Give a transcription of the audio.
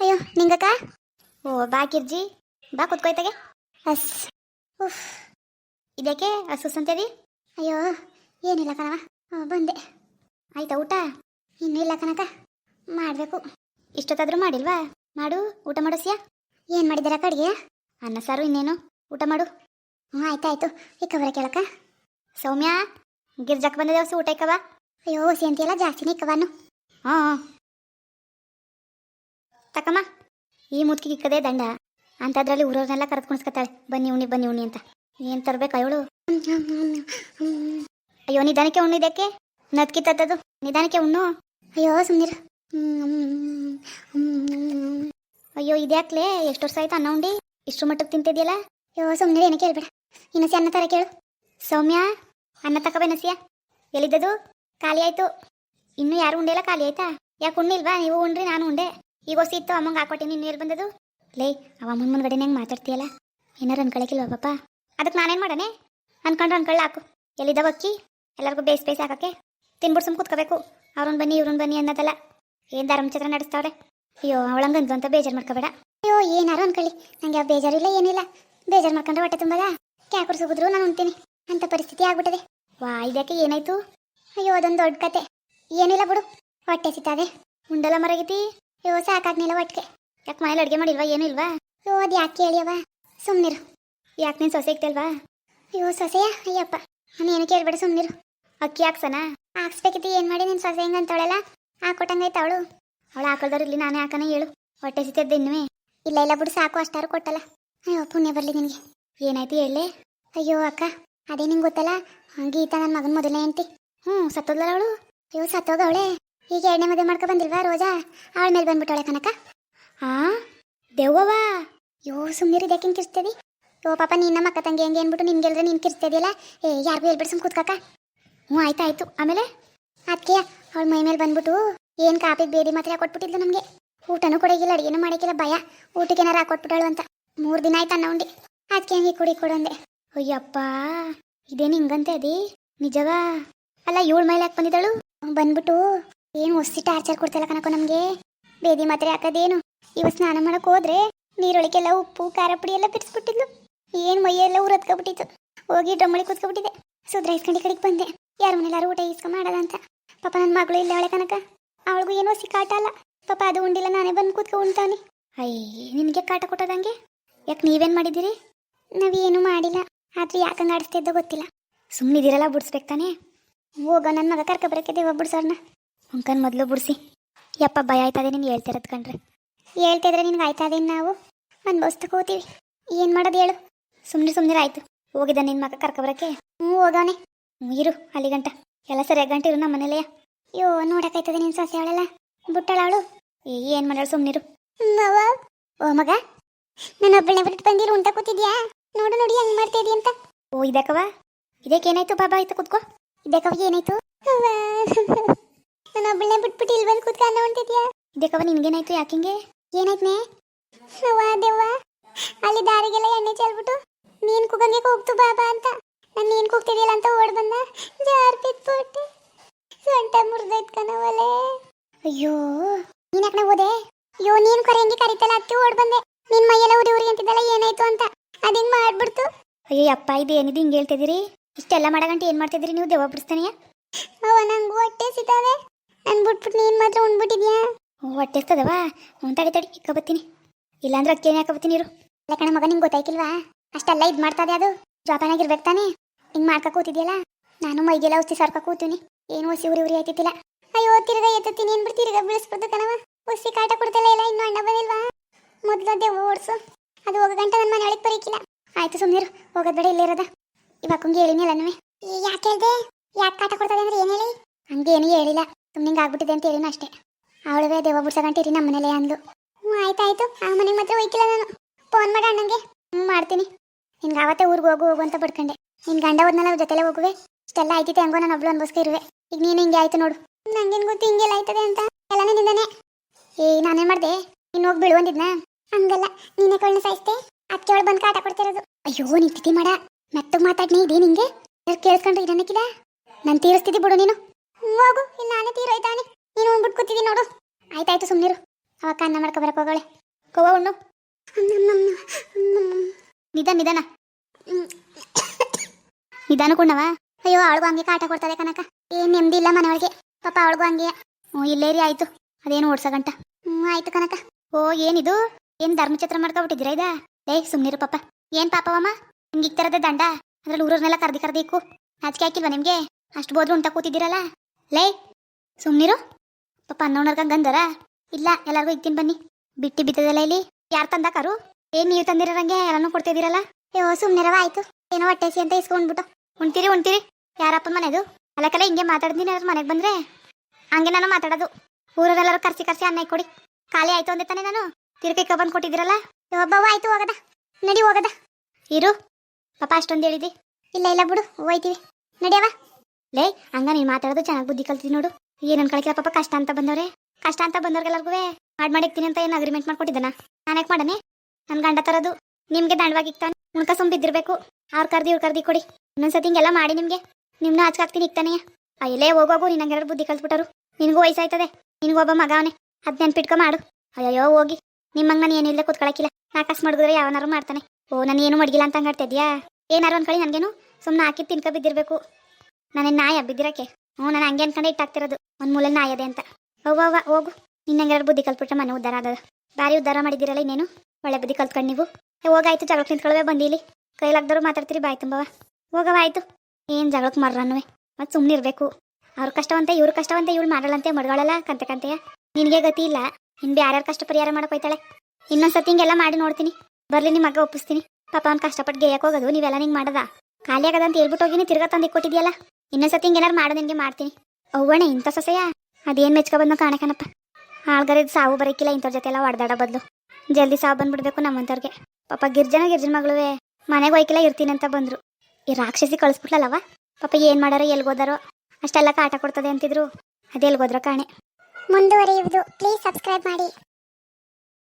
ಅಯ್ಯೋ, ನಿಂಗಕ್ಕ? ಓ, ಬಾ ಕಿರ್ಜಿ. ಬಾ ಕುತ್ಕೋಯ್ತಾಗೆ. ಅಸ್. ಉಫ್. ಇದಕ್ಕೆ ಅಸುಸ್ ಅಂತೇಳಿ? ಅಯ್ಯೋ, ಏನಿಲ್ಲ ಕಣವ ಬಂದೆ. ಆಯ್ತಾ ಊಟ? ಇನ್ನೂ ಇಲ್ಲ ಕನಕ ಮಾಡಬೇಕು. ಇಷ್ಟೊತ್ತಾದ್ರೂ ಮಾಡಿಲ್ವಾ? ಮಾಡು, ಊಟ ಮಾಡಿಸ್ಯಾ ಏನು ಮಾಡಿದ್ದೀರ ಕಡಿಗೆ? ಅನ್ನ, ಸಾರು, ಇನ್ನೇನು? ಊಟ ಮಾಡು. ಹ್ಞೂ, ಆಯ್ತಾಯ್ತು. ಇಕ್ಕವರ ಕೇಳಕ್ಕ. ಸೌಮ್ಯ ಗಿರ್ಜಕ್ಕೆ ಬಂದಿದೆ ಹೊಸ ಊಟ ಇಕ್ಕವ ಅಯ್ಯೋ ಹೊಸಿ ಅಂತೀಯಲ್ಲ, ಜಾಸ್ತಿನೇ ಇಕ್ಕವಾನು ಹ್ಞೂ. ತಕ್ಕಮ್ಮ ಈ ಮುದ್ಕಿಗೆ ಕಿಕ್ಕದೆ ದಂಡ. ಅಂಥದ್ರಲ್ಲಿ ಊರವ್ರನ್ನೆಲ್ಲ ಕರೆದು ಕುಣಿಸ್ಕೊತಾಳೆ ಬನ್ನಿ ಉಣ್ಣಿ ಬನ್ನಿ ಉಣ್ಣಿ ಅಂತ. ಏನು ತರಬೇಕು ಇವಳು ಅಯ್ಯೋ, ನಿಧಾನಕ್ಕೆ ಉಣ್ಣಿದ್ದಕ್ಕೆ ನದ್ಕಿ ತತ್ತದು. ನಿಧಾನಕ್ಕೆ ಉಣ್ಣು. ಅಯ್ಯೋ ಸುಮ್ಮನಿರು ಅಯ್ಯೋ, ಇದ್ಯಾಕ್ಲೆ? ಎಷ್ಟು ವರ್ಷ ಆಯ್ತು ಅನ್ನ ಉಂಡಿ? ಇಷ್ಟು ಮಟ್ಟಕ್ಕೆ ತಿಂತಿದ್ಯಲ್ಲ? ಅಯ್ಯೋ ಸುಮ್ಮನೆ ಏನಕ್ಕೆ ಹೇಳ್ಬೇಡ. ಇನಸಿ ಅನ್ನ ತರ ಕೇಳು. ಸೌಮ್ಯ, ಅನ್ನ ತಗೋಬೇನಸಿಯ ಎಲ್ಲಿದ್ದದು? ಖಾಲಿ ಆಯ್ತು. ಇನ್ನು ಯಾರು ಉಂಡೆಲ್ಲ ಖಾಲಿ ಆಯ್ತಾ? ಯಾಕೆ ಉಣ್ಣಿಲ್ವಾ ನೀವು ಉಂಡ್ರಿ, ನಾನು ಉಂಡೆ. ಈಗ ಹೊಸಿ ಅಮ್ಮಂಗೆ ಹಾಕೊಟ್ಟಿನಿ ನೀರು ಬಂದದು ಲೇ, ಅವ ಮುನ್ ಮುಂದ್ಗಡೆ ಹೆಂಗೆ ಮಾತಾಡ್ತೀಯಲ್ಲ? ಏನಾರು ಅನ್ಕೊಳಕಿಲ್ವಾ ಪಾಪ? ಅದಕ್ಕೆ ನಾನೇನು ಮಾಡನೆ ಅನ್ಕೊಂಡ್ರೆ ಅನ್ಕೊಳ್ಳ ಹಾಕು. ಎಲ್ಲಿದ್ದಾವ ಅಕ್ಕಿ? ಎಲ್ಲರಿಗೂ ಬೇಸ್ ಬೇಸ್ ಹಾಕಕ್ಕೆ? ತಿನ್ಬಿಟ್ಟು ಸುಮ್ ಕೂತ್ಕೋಬೇಕು. ಅವ್ರನ್ನ ಬನ್ನಿ ಇವ್ರನ್ನ ಬನ್ನಿ ಅನ್ನೋದಲ್ಲ. ಏನ್ ಧರ್ಮಚಕ್ರ ನಡೆಸ್ತಾವ್ರೆ? ಅಯ್ಯೋ ಅವಳಂಗಂದು ಅಂತ ಬೇಜಾರು ಮಾಡ್ಕೋಬೇಡ. ಅಯ್ಯೋ, ಏನಾರು ಅನ್ಕೊಳ್ಳಿ. ನಂಗೆ ಯಾವ ಬೇಜಾರಿಲ್ಲ ಏನಿಲ್ಲ. ಬೇಜಾರು ಮಾಡ್ಕೊಂಡ್ರೆ ಹೊಟ್ಟೆ ತುಂಬದ ಕ್ಯಾಕುರ್ ಸುಗಿದ್ರು ನಾನು ಉಣ್ತೀನಿ. ಅಂತ ಪರಿಸ್ಥಿತಿ ಆಗ್ಬಿಟ್ಟದೆ. ವಾ ಇದಕ್ಕೆ ಏನಾಯ್ತು? ಅಯ್ಯೋ, ಅದೊಂದು ದೊಡ್ಡ ಕತೆ. ಏನಿಲ್ಲ ಬಿಡು. ಹೊಟ್ಟೆ ಸಿತಾದೆ. ಉಂಡಲ ಮರಗಿತಿ. ಅಯ್ಯೋ, ಸಾಕಾಗ್ನಿಲ್ಲ ಒಟ್ಟಿಗೆ ಯಾಕೆ ಮನೇಲಿ ಅಡುಗೆ ಮಾಡಿಲ್ವಾ, ಏನೂ ಇಲ್ವಾ? ಅಯ್ಯೋ, ಅದು ಯಾಕೆ ಕೇಳಿಯವ ಸುಮ್ಮನಿರು ಯಾಕೆ ನೀನು ಸೊಸೆ ಇಕ್ತಲ್ವಾ ಅಯ್ಯೋ, ಸೊಸೆಯ? ಅಯ್ಯಪ್ಪ, ನಾನು ಕೇಳ್ಬೇಡ ಸುಮ್ಮನಿರು ಅಕ್ಕಿ ಹಾಕ್ಸನ? ಹಾಕ್ಸ್ಬೇಕಿತ್ತು, ಏನು ಮಾಡಿ ನಿನ್ನ ಸೊಸೆ ಹೆಂಗೆ ಅಂತವಳೆಲ್ಲ ಹಾಕೊಟ್ಟಂಗೈತೆ ಅವಳು. ಅವಳು ಹಾಕೊಳ್ದವ್ರು ಇಲ್ಲಿ ನಾನೇ ಹಾಕನ ಹೇಳು. ಹೊಟ್ಟೆ ಸಿಕ್ಕದ್ದೆ ಇನ್ನುವೇ. ಇಲ್ಲ ಇಲ್ಲ ಬಿಡು, ಸಾಕು, ಅಷ್ಟಾರು ಕೊಟ್ಟಲ್ಲ. ಅಯ್ಯೋ, ಪುಣ್ಯ ಬರಲಿ ನಿನಗೆ. ಏನಾಯ್ತು ಹೇಳಲೇ? ಅಯ್ಯೋ, ಅಕ್ಕ, ಅದೇ ನಿಂಗೆ ಗೊತ್ತಲ್ಲ? ಹಂಗೀತ ನನ್ನ ಮಗನ ಮೊದಲನೇ ಅಂತಿ ಹ್ಞೂ ಸತ್ತೋದ್ಲಲ್ಲ ಅವಳು? ಅಯ್ಯೋ, ಸತ್ತೋಗವಳೆ? ಈಗ ಎರಡನೇ ಮದುವೆ ಮಾಡ್ಕೊ ಬಂದಿಲ್ವಾ ರೋಜಾ? ಅವಳ ಮೇಲೆ ಬಂದ್ಬಿಟ್ಟವಳೆ ಕನಕ. ಆ? ದೆವ್ವವಾ ಯೋ ಸುಮ್ಮನೆ ಇದಕ್ಕೆ ಹಿಂಗೆ ಕಿರ್ಸ್ತದಿ ಯೋ, ಪಾಪ ನೀನು ನಮ್ಮ ಅಕ್ಕ ತಂಗಿ ಹೆಂಗೆ ಅಂದ್ಬಿಟ್ಟು ನಿನ್ಗೆಲ್ದ್ರೆ ನೀನು ಕಿರ್ಸ್ತದಿಯಲ್ಲ ಏ, ಯಾರಿಗೂ ಹೇಳ್ಬಿಟ್ಟು ಸುಮ್ ಕೂತ್ಕಾಕ ಹ್ಞೂ ಆಯ್ತು ಆಯ್ತು ಆಮೇಲೆ? ಅದಕ್ಕೆ ಅವಳ ಮೈ ಮೇಲೆ ಬಂದ್ಬಿಟ್ಟು ಏನು ಕಾಪಿ ಬೇದಿ ಮಾತ್ರ ಕೊಟ್ಬಿಟ್ಟಿದ್ಲು ನಮಗೆ. ಊಟನೂ ಕೊಡೋಗಿಲ್ಲ, ಅಡುಗೆನೂ ಮಾಡಕ್ಕಿಲ್ಲ ಭಯ. ಊಟಕ್ಕೆ ಏನಾರು ಹಾಕೊಟ್ಬಿಟ್ಟಳು ಅಂತ. ಮೂರು ದಿನ ಆಯ್ತು ಅನ್ನ ಉಂಡಿ. ಅದಕ್ಕೆ ಹಂಗೆ ಕುಡಿ ಕೊಡಂದೆ ಅಯ್ಯಪ್ಪ, ಇದೇನು ಹಿಂಗಂತೆ ಅದಿ? ನಿಜವಾ? ಅಲ್ಲ ಏಳು ಮೈಲ್ ಯಾಕೆ ಬಂದಿದ್ದಾಳು? ಬಂದ್ಬಿಟ್ಟು ಏನು ಹೊಸಿ ಟಾರ್ಚರ್ ಕೊಡ್ತಲ್ಲ ಕನಕ ನಮಗೆ? ಬೇದಿ ಮಾತ್ರೆ ಹಾಕೋದೇನು? ಇವ ಸ್ನಾನ ಮಾಡಕ್ ಹೋದ್ರೆ ನೀರೊಳಗೆಲ್ಲ ಉಪ್ಪು, ಖಾರ ಪುಡಿ ಎಲ್ಲ ಬಿಡಿಸ್ಬಿಟ್ಟಿದ್ಲು. ಏನು ಮೈಯೆಲ್ಲ ಉರತ್ಕೊಬಿಟ್ಟಿತ್ತು ಹೋಗಿ ಡ್ರಮ್ಮಳಿ ಕೂತ್ಕೊಬಿಟ್ಟಿದೆ. ಸುದ್ರ ಈ ಕಡೆಗೆ ಬಂದೆ. ಯಾರ ಮನೆಲ್ಲಾರು ಊಟ ಇಸ್ಕೊ ಮಾಡದ ಅಂತ. ಪಾಪ ನನ್ನ ಮಗಳು ಇಲ್ಲ ಅವಳೆ ಕನಕ ಅವಳಿಗೂ ಏನೋ ಸಿಕ್ಕಾಟ ಅಲ್ಲ. ಪಾಪ ಅದು ಉಂಡಿಲ್ಲ, ನಾನೇ ಬಂದು ಕೂತ್ಕೊ ಉಣ್ತಾನೆ ಅಯ್ಯ ನಿನಗೆ ಕಾಟ ಕೊಟ್ಟೋದಂಗೆ ಯಾಕೆ ನೀವೇನು ಮಾಡಿದ್ದೀರಿ? ನಾವೇನು ಮಾಡಿಲ್ಲ. ಆದ್ರೆ ಯಾಕಂಗೆ ಆಡಿಸ್ತಿದ್ದೋ ಗೊತ್ತಿಲ್ಲ. ಸುಮ್ಮನಿದ್ದೀರಲ್ಲ ಬಿಡಿಸ್ಬೇಕು ತಾನೇ? ಹೋಗೋ ನನ್ನ ಮಗ ಕರ್ಕೊಬರಕ್ಕೆ ದೇವ ಬಿಡ್ಸೋರ್ನ. ಉಂಕನ್ ಮೊದಲು ಬಿಡಿಸಿ. ಯಪ್ಪ, ಭಯ ಆಯ್ತದೆ ನೀನು ಹೇಳ್ತಿರೋದು ಕಣ್ರಿ ಹೇಳ್ತಿದ್ರೆ ನಿನ್ಗೆ ಆಯ್ತದೆ ನಾವು? ಅನ್ಭವಿಸ್ತಾ ಕೂತೀವಿ ಏನು ಮಾಡೋದು ಹೇಳು? ಸುಮ್ಮನೆ ಸುಮ್ಮನೆ ಆಯ್ತು. ಹೋಗಿದ್ದ ನಿನ್ನ ಮಗ ಕರ್ಕೊಬರಕ್ಕೆ? ಹ್ಞೂ, ಹೋಗವನೆ. ಇರು, ಅಲ್ಲಿ ಗಂಟ. ಎಲ್ಲ ಸರಿಯಾಗಿ ಗಂಟ ಇರು ನಮ್ಮ ಮನೇಲೆಯ ಅಯ್ಯೋ ನೋಡಕ್ಕಾಯ್ತದೆ ನಿನ್ನ ಸೊಸೆ ಅವಳೆಲ್ಲ. ಬುಟ್ಟಳ ಅವಳು? ಏನು ಮಾಡಾಳು ಸುಮ್ಮನಿರು ಓ, ಮಗ. ನನ್ನ ಒಬ್ಬಳನ್ನ ಬಿಟ್ಟು ಬಂದಿರು, ಉಂಟ ಕೂತಿದ್ಯಾ? ನೋಡು ನೋಡಿ, ಹೆಂಗ್ ಮಾಡ್ತಾ ಅಂತ. ಓ ಇದಕ್ಕವ ಏನಾಯ್ತು, ಬಾಬಾ ಆಯ್ತು ಕೂತ್ಕೋ. ಇದಕ್ಕವ ಏನಾಯ್ತು? ನನ್ನ ಒಬ್ಬಳನ್ನ ಬಿಟ್ಬಿಟ್ಟು ಇಲ್ಲಿ ಬಂದು ಕೂತ್ಕೊಂಡು ಹೊಂಟಿದ್ಯಾ? ಇದಕ್ಕವ ನಿನ್ಗೇನಾಯ್ತು ಯಾಕಿಂಗೆ ಏನಾಯ್ತನೆ ಅವ್ವ, ದೇವ್ವ, ಅಲ್ಲಿ ದಾರಿಗೆಲ್ಲ ಎಣ್ಣೆ ಚೆಲ್ಬಿಟ್ಟು ನೀನ್ ಕುಗಂಗೆ ಹೋಗ್ತು ಬಾಬಾ ಅಂತ. ನಾನು ನೀನ್ ಕೂಗ್ತಿದ್ಯಲ್ಲ ಅಂತ ಓಡ್ ಬಂದ. ಜಾರ್ ಸಂಟ ಸೊಂಟ ಮುರಿದೈತ್ ಅಯ್ಯೋ, ನೀನ್ ಯಾಕೆ ಅಯ್ಯೋ, ನೀನ್ ಕರೆ ಹೆಂಗೆ ಕರಿತಲ್ಲ? ಅತ್ತಿ ಓಡ್ ಬಂದೆ. ನಿನ್ ಮೈಯೆಲ್ಲ ಉರಿ ಉರಿ ಅಂತಿದ್ದಲ್ಲ ಏನಾಯ್ತು ಅಂತ. ಅದಿಂಗ್ ಮಾಡ್ಬಿಡ್ತು. ಅಯ್ಯೋ ಅಪ್ಪ ಇದು ಏನಿದೆ ಹಿಂಗೆ ಹೇಳ್ತಿದ್ದೀರಿ? ಇಷ್ಟೆಲ್ಲ ಮಾಡಗಂಟ ಏನ್ ಮಾಡ್ತಿದ್ದೀರಿ ನೀವು? ದೆವ್ವ ಬಿಡಿಸ್ತಾನೆಯಾ? ಅವ ನಂಗೂ ಹೊಟ್ಟೆ ಸಿತಾವೆ. ನನ್ ಬಿಟ್ಬಿಟ್ಟು ನೀನ್ ಮಾತ್ರ ಉಂಡ್ಬಿಟ್ಟಿದ್ಯಾ ಹೊಟ್ಟೆ ಒಂದ್ ತಡಿ ತಡಿ ಇಕ್ಕ ಬತ್ತೀನಿ ಇಲ್ಲಾಂದ್ರೆ ಅಕ್ಕಿ ಹಾಕ ಬತ್ತೀನಿ ಇರು. ಅಲ್ಲ ಕಣ, ಮಗ ನಿಂಗೆ ಗೊತ್ತಾಯ್ಕಿಲ್ವಾ? ಅಷ್ಟೆಲ್ಲ ಇದು ಮಾಡ್ತದೆ ಅದು. ಜೋಪಾನಾಗಿರ್ಬೇಕು ತಾನೇ. ಹಿಂಗ್ ಮಾಡ್ಕ ಕೂತಿದ್ಯಲ್ಲ? ನಾನು ಮೈಗೆಲ್ಲ ಔಷಧಿ ಸರ್ಕ ಕೂತೀನಿ. ಏನು ಹೊಸಿ ಉರಿ ಉರಿ ಆಯ್ತಿತ್ತಿಲ್ಲ. ಅಯ್ಯೋ, ತಿರ್ಗ ಎತ್ತೀನಿ ಏನ್ ಬಿಟ್ಟು ತಿರ್ಗ ಕಣವ ಹುಸಿ ಕಾಟ ಕೊಡ್ತಲ್ಲ ಇಲ್ಲ, ಇನ್ನು ಅಣ್ಣ ಬಂದಿಲ್ವಾ? ಮೊದಲು ಓಡ್ಸು. ಅದು ಹೋಗ ಗಂಟೆ ನನ್ನ ಮನೆ ಒಳಗೆ ಬರೀಕಿಲ್ಲ. ಆಯ್ತು ಸುಮ್ಮನಿರು ಹೋಗೋದ್ ಬೇಡ, ಇಲ್ಲೇ ಇರೋದ. ಹೇಳಿನಿ ಅಲ್ಲ ನಮಗೆ ಯಾಕೆ ಹೇಳ್ದೆ? ಯಾಕೆ ಕಾಟ ಕೊಡ್ತದೆ ಅಂದ್ರೆ ಏನು ಹೇಳಿ? ಹಂಗೇನು ಹೇಳಿಲ್ಲ. ಸುಮ್ಮನೆ ಆಗ್ಬಿಟ್ಟಿದೆ ಅಂತ ಹೇಳಿನ ಅಷ್ಟೇ. ಅವಳವೇ ದೇವ ಬಿಡ್ಸಗಂಟಿರಿ ನಮ್ಮ ಮನೇಲೆ ಅಂದ್ಲು. ಹ್ಞೂ ಆಯ್ತಾಯ್ತು. ಆ ಮನೆಗೆ ಮಾತ್ರ ಹೋಯ್ಕಿಲ್ಲ ನಾನು. ಫೋನ್ ಮಾಡ ಅಣ್ಣಂಗೆ. ಹ್ಞೂ ಮಾಡ್ತೀನಿ. ನಿನ್ಗೆ ಆವತ್ತೇ ಊರಿಗೆ ಹೋಗು ಹೋಗು ಅಂತ ಪಡ್ಕೊಂಡೆ ನಿನ್ ಗಂಡ ಹೋದ್ನಲ್ಲ ಅವ್ರ ಜೊತೆಲೆ ಹೋಗುವೆ. ಇಷ್ಟೆಲ್ಲ ಆಯ್ತಿತ್ತು ಹೆಂಗೋ ನಾನು ಒಬ್ಳು ಅನ್ಬೋಸ್ಕ ಇರುವೆ. ಈಗ ನೀನು ಹಿಂಗೆ ಆಯ್ತು ನೋಡು. ನಂಗೇನು ಗೊತ್ತು ಹಿಂಗೆಲ್ಲ ಆಯ್ತದೆ ಅಂತ. ಎಲ್ಲನೇ ನಿಂದನೆ. ಏ, ನಾನೇನು ಮಾಡಿದೆ? ನೀನು ಹೋಗಿ ಬೀಳುವಂದಿದ್ನ ಹಂಗಲ್ಲ. ನೀನೇ ಕಳ್ಳ ಸಾಯಿಸ್ತೆ ಅದಕ್ಕೆ ಅವಳು ಬಂದು ಕಾಟ ಕೊಡ್ತಿರೋದು. ಅಯ್ಯೋ ನೀ ತಿಥಿ ಮಾಡ. ಮೆತ್ತಗೆ ಮಾತಾಡ್ನಿ ಇದೇ ನಿಂಗೆ? ಕೇಳಿಸ್ಕೊಂಡ್ರೆ ಇದನ್ನಕ್ಕಿದ? ನಾನು ತೀರಿಸ್ತಿದ್ದಿ ಬಿಡು ನೀನು. ಹೋಗು, ಇನ್ನು ನಾನೇ ತೀರೋಯ್ತಾನೆ ನೀನು ಉಂಡ್ಬಿಟ್ಟು ಕೂತಿದ್ದೀನಿ ನೋಡು. ಆಯ್ತಾಯ್ತು ಸುಮ್ಮನಿರು ಅವಾಗ ಅನ್ನ ಮಾಡ್ಕೊ ಬರಕ್ಕೆ ಹೋಗೋಳೆ. ಕೋವ ಉಣ್ಣು. ನಿಧಾನ ನಿಧಾನ. ನಿಧಾನ ಕುಣ್ಣವ ಅಯ್ಯೋ, ಅವಳಿಗೂ ಹಂಗೆ ಕಾಟ ಕೊಡ್ತಾರೆ ಕನಕ ಏನ್ ನೆಮ್ಮದಿ ಇಲ್ಲ ಮನೆಯೊಳಗೆ. ಪಾಪ ಅವಳಿಗೂ ಹಂಗೆ. ಹ್ಞೂ ಇಲ್ಲೇರಿ ಆಯ್ತು. ಅದೇನು ಓಡ್ಸಗಂಟ ಹ್ಞೂ, ಆಯ್ತು ಕನಕ ಓ, ಏನಿದು? ಏನು ಧರ್ಮಚಿತ್ರ ಮಾಡ್ಕೊಬಿಟ್ಟಿದ್ದೀರಾ ಇದಾ? ಏಯ್ ಸುಮ್ನಿರು ಪಾಪ. ಏನು ಪಾಪವಮ್ಮ? ನಿಮ್ಗೆ ಈ ಥರದ ದಂಡ? ಅದ್ರಲ್ಲಿ ಊರನ್ನೆಲ್ಲ ಕರ್ದಿ ಕರ್ದಿಕ್ಕು ನಾಚಿಕೆ ಹಾಕಿಲ್ವಾ ನಿಮಗೆ? ಅಷ್ಟು ಬೋದ್ರು ಉಂಟ ಕೂತಿದ್ದೀರಲ್ಲ? ಲೇ, ಸುಮ್ನಿರು. ಪಾಪ ಅನ್ನೋಣರ್ಗ ಗಂದರ ಇಲ್ಲ, ಎಲ್ಲಾರ್ಗೂ ಇಕ್ತೀನಿ ಬನ್ನಿ. ಬಿಟ್ಟಿ ಬಿದ್ದದಲ್ಲ ಇಲ್ಲಿ? ಯಾರು ತಂದಾಕಾರು? ಏನ್ ನೀವು ತಂದಿರಂಗೆ ಎಲ್ಲಾನು ಕೊಡ್ತಿದ್ದೀರಲ್ಲ? ಅಯ್ಯೋ ಸುಮ್ನಿರವ ಆಯ್ತು. ಏನೋ ಹೊಟ್ಟೆಸಿ ಅಂತ ಇಸ್ಕೊಂಡ್ಬಿಟ್ಟು. ಉಣ್ತೀರಿ ಉಣ್ತೀರಿ. ಯಾರಪ್ಪ ಮನೆದು? ಅಲ್ಲಕಲ್ಲ ಹಿಂಗೆ ಮಾತಾಡ್ತೀನಿ ಯಾರು ಮನೆಗೆ ಬಂದ್ರೆ? ಹಂಗೆ ನಾನು ಮಾತಾಡೋದು. ಊರಲ್ಲೆಲ್ಲರೂ ಕರ್ಸಿ ಕರ್ಸಿ ಅನ್ನ ಕೊಡಿ. ಖಾಲಿ ಆಯ್ತು ಅಂದೆ ತಾನೆ ನಾನು. ತಿರ್ಕೈ ಬಂದು ಕೊಟ್ಟಿದ್ದೀರಲ್ಲ? ಒಬ್ಬವ ಆಯ್ತು, ಹೋಗದ. ನಡಿ, ಹೋಗದ. ಇರು. ಪಾಪ ಅಷ್ಟೊಂದು ಹೇಳಿದಿ. ಇಲ್ಲ ಇಲ್ಲ, ಬಿಡು, ಹೋಯ್ತೀವಿ. ನಡಿಯವ ಲೇ, ಹಂಗ ನೀನ್ ಮಾತಾಡೋದು ಚೆನ್ನಾಗಿ ಬುದ್ಧಿ ಕಲ್ತಿದ್ ನೋಡು. ಏನ್ ಅನ್ಕೊಳಕಿಲ್ಲ ಪಾಪ ಕಷ್ಟ ಅಂತ ಬಂದವ್ರೆ? ಕಷ್ಟ ಅಂತ ಬಂದವ್ರಿಗೆಲ್ಲರಿಗೂ ಮಾಡಿ ಮಾಡಿಕ್ತೀನಿ ಅಂತ ಏನು ಅಗ್ರಿಮೆಂಟ್ ಮಾಡ್ಕೊಟ್ಟಿದ್ದಾನ? ನಾನು ಯಾಕೆ ಮಾಡನೆ? ನನ್ನ ಗಂಡ ತರೋದು ನಿಮ್ಗೆ ದಂಡವಾಗಿ ಇಕ್ತಾನೆ ಸುಮ್ ಸುಂಬಿದ್ದಿರ್ಬೇಕು ಅವ್ರು ಕರ್ದಿ, ಇವ್ರು ಕರ್ದಿ ಕೊಡಿ. ಇನ್ನೊಂದ್ಸತಿ ಹಿಂಗೆಲ್ಲ ಮಾಡಿ ನಿಮ್ಗೆ. ನಿಮ್ನ ಹಚ್ಕಾಕ್ತೀನಿ ಇಕ್ತಾನೆ ಅಯ್ಯಲೇ ಹೋಗೋಗು ನಿನ್ ಹಂಗಾರು ಬುದ್ಧಿ ಕಲ್ತ್ಬಿಟ್ಟರು ನಿನಗೂ ವಯಸ್ಸಾಯ್ತದೆ ನಿನ್ಗೊಬ್ಬ ಮಗ ಅವನೇ ನೆನ್ಪಿಟ್ಕೊ ಮಾಡು. ಅಯ್ಯೋ ಹೋಗಿ. ನಿಮ್ಮಂಗ್ ನಾನು ಏನಿಲ್ಲ ಕೂತ್ಕೊಳಕಿಲ್ಲ. ನಾಕಸ್ ಮಾಡಿದ್ರೆ ಯಾವನಾರು ಮಾಡ್ತಾನೆ. ಓ, ನಾನು ಏನು ಮಡಗಿಲ್ಲ ಅಂತ ಹಂಗಾಡ್ತಿದ್ಯಾ ಏನಾರು ಅನ್ಕೊಳ್ಳಿ ನನಗೇನು? ಸುಮ್ಮನೆ ಹಾಕಿ ತಿನ್ಕೊ ಬಿದ್ದಿರ್ಬೇಕು. ನಾನೇನು ನಾಯ ಬಿದ್ದಿರಕ್ಕೆ. ಹ್ಞೂ, ನಾನು ಹಂಗೆ ಅನ್ಕೊಂಡೆ ಇಟ್ಟಾಗ್ತಿರೋದು. ಒಂದು ಮೂಲೆ ನಾಯದೆ ಅಂತ. ಅವ್ವ ಹೋಗು ನಿನ್ನಂಗಾರು ಬುದ್ಧಿ ಕಲ್ತ್ಬಿಟ್ರೆ ಮನೆ ಉದ್ದಾರ ಆಗದ. ಭಾರಿ ಉದ್ದಾರ ಮಾಡಿದ್ದೀರಲ್ಲ ಇನ್ನೇನು? ಒಳ್ಳೆ ಬುದ್ಧಿ ಕಲ್ತ್ಕೊಂಡು ನೀವು. ಹೋಗಾಯ್ತು ಜಗಳಕ್ಕೆ ಬಂದಿ ಬಂದಿಲ್ಲಿ ಕೈಲಾಗ್ದವ್ರು ಮಾತಾಡ್ತೀರಿ, ಬಾಯ್ ತುಂಬವ ಹೋಗವ ಆಯ್ತು. ಏನು ಜಗಳಕ್ಕೆ ಮರ್ರನ್ನುವೆ. ಮತ್ತೆ ಸುಮ್ಮನೆ ಇರಬೇಕು. ಅವ್ರ ಕಷ್ಟವಂತ, ಇವ್ರ ಕಷ್ಟವಂತ, ಇವಳು ಮಾಡಲ್ಲಂತೆ ಮಡ್ಗಳಲ್ಲ ಕಂತೆ, ಕಂತೆಯ. ನಿನಗೆ ಗತಿ ಇಲ್ಲ. ಇನ್ನು ಯಾರ್ಯಾರು ಕಷ್ಟ ಪರಿಹಾರ ಮಾಡಕ್ಕೆ ಹೋಯ್ತಾಳೆ. ಇನ್ನೊಂದ್ಸತಿ ಹಿಂಗೆಲ್ಲ ಮಾಡಿ ನೋಡ್ತೀನಿ. ಬರಲಿ ನಿಮ್ಮ ಮಗ ಒಪ್ಪಿಸ್ತೀನಿ. ಪಾಪ ಅವ್ನು ಕಷ್ಟಪಟ್ಟು ಗೇಯಕ್ಕೆ ಹೋಗೋದು, ನೀವೆಲ್ಲ ನಿಂಗೆ ಮಾಡದ? ಖಾಲಿ ಆಗದ ಅಂತ ಹೇಳ್ಬಿಟ್ಟು ಹೋಗಿನಿ, ತಿರ್ಗ ತಂದು ಕೊಟ್ಟಿದ್ಯಲ್ಲ? ಇನ್ನೊಂದ್ಸತಿ ಹಿಂಗೇನಾರು ಮಾಡೋ, ನಿನಗೆ ಮಾಡ್ತೀನಿ. ಅವ್ವಣೆ ಇಂಥ ಸೊಸೆಯ? ಅದೇನು ಮೆಚ್ಕೊ ಬಂದು ಕಾಣಕನಪ್ಪ ಆಳ್ಗರಿದ್ ಸಾವು ಬರಕಿಲ್ಲ, ಇಂಥವ್ರ ಜೊತೆ ಎಲ್ಲ ಹೊಡೆದಾಡೋ ಬದಲು. ಜಲ್ದಿ ಸಾವು ಬಂದ್ಬಿಡ್ಬೇಕು ನಮ್ಮಂಥವ್ರಿಗೆ. ಪಾಪ ಗಿರ್ಜನ ಗಿರ್ಜನ ಮಗಳುವೆ, ಮನೆಗೆ ಹೋಯ್ಕಿಲ್ಲ ಇರ್ತೀನಿ ಅಂತ ಬಂದ್ರು. ಈ ರಾಕ್ಷಸಿ ಕಳಿಸ್ಬಿಟ್ಲಲ್ಲವ? ಪಾಪ ಏನು ಮಾಡಾರೋ ಎಲ್ಗೋದಾರೋ ಅಷ್ಟೆಲ್ಲ ಕಾಟ ಕೊಡ್ತದೆ ಅಂತಿದ್ರು. ಅದೇ ಎಲ್ಗೋದ್ರ ಕಾಣೆ. ಮುಂದುವರಿಯುವುದು. ಪ್ಲೀಸ್ ಸಬ್ಸ್ಕ್ರೈಬ್ ಮಾಡಿ.